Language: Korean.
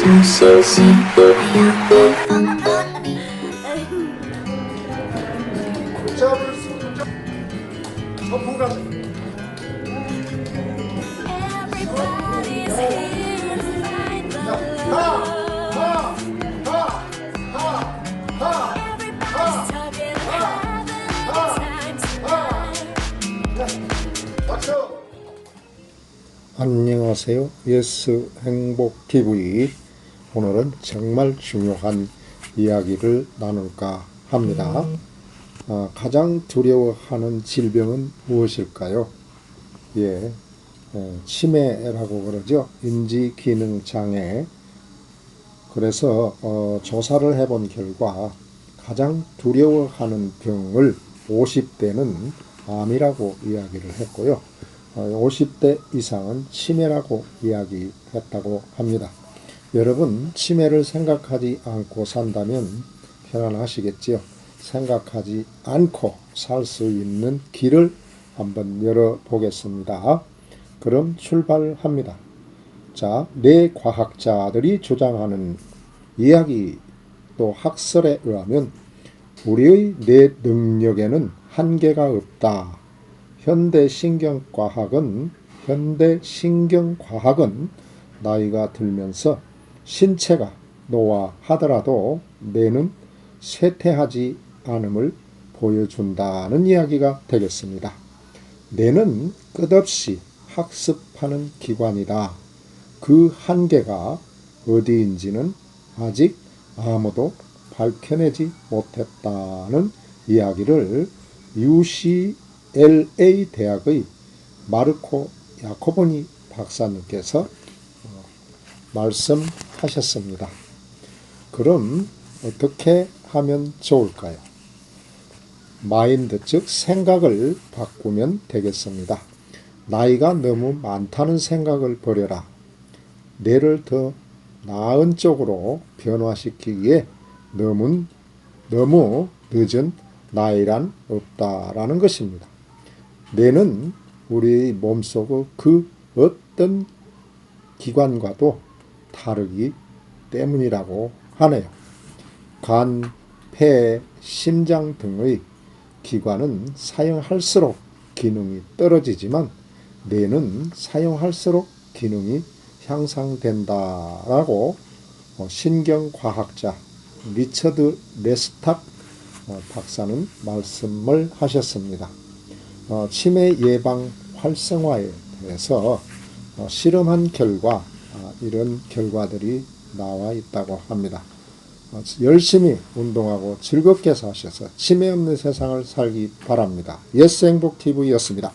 是星星一样的放过你。 잡을 수 없죠. 전문가 Everybody's here to find the 하! love. 하! 하! 하! 하! Everybody's talking, having the time tonight. 박수! 안녕하세요. 예스 행복 TV. 오늘은 정말 중요한 이야기를 나눌까 합니다. 아, 가장 두려워하는 질병은 무엇일까요? 예, 에, 치매라고 그러죠. 인지 기능 장애. 그래서 어, 조사를 해본 결과 가장 두려워하는 병을 50대는 암이라고 이야기를 했고요. 어, 50대 이상은 치매라고 이야기했다고 합니다. 여러분 치매를 생각하지 않고 산다면 편안하시겠지요. 생각하지 않고 살 수 있는 길을 한번 열어보겠습니다. 그럼 출발합니다. 자, 내 과학자들이 주장하는 이야기 또 학설에 의하면 우리의 뇌 능력에는 한계가 없다. 현대 신경과학은 현대 신경과학은 나이가 들면서 신체가 노화하더라도 뇌는 쇠퇴하지 않음을 보여준다는 이야기가 되겠습니다. 뇌는 끝없이 학습하는 기관이다. 그 한계가 어디인지는 아직 아무도 밝혀내지 못했다는 이야기를 UCLA 대학의 마르코 야코보니 박사님께서 어, 말씀 하셨습니다. 그럼 어떻게 하면 좋을까요? 마인드 즉 생각을 바꾸면 되겠습니다. 나이가 너무 많다는 생각을 버려라. 뇌를 더 나은 쪽으로 변화시키기에 너무 너무 늦은 나이란 없다라는 것입니다. 뇌는 우리 몸속의 그 어떤 기관과도 다르기 때문이라고 하네요. 간, 폐, 심장 등의 기관은 사용할수록 기능이 떨어지지만 뇌는 사용할수록 기능이 향상된다라고 어, 신경과학자 리처드 레스탁 어, 박사는 말씀을 하셨습니다. 어, 치매 예방 활성화에 대해서 어, 실험한 결과 아, 이런 결과들이 나와 있다고 합니다. 어, 열심히 운동하고 즐겁게 사셔서 치매 없는 세상을 살기 바랍니다. 예스 행복 TV였습니다.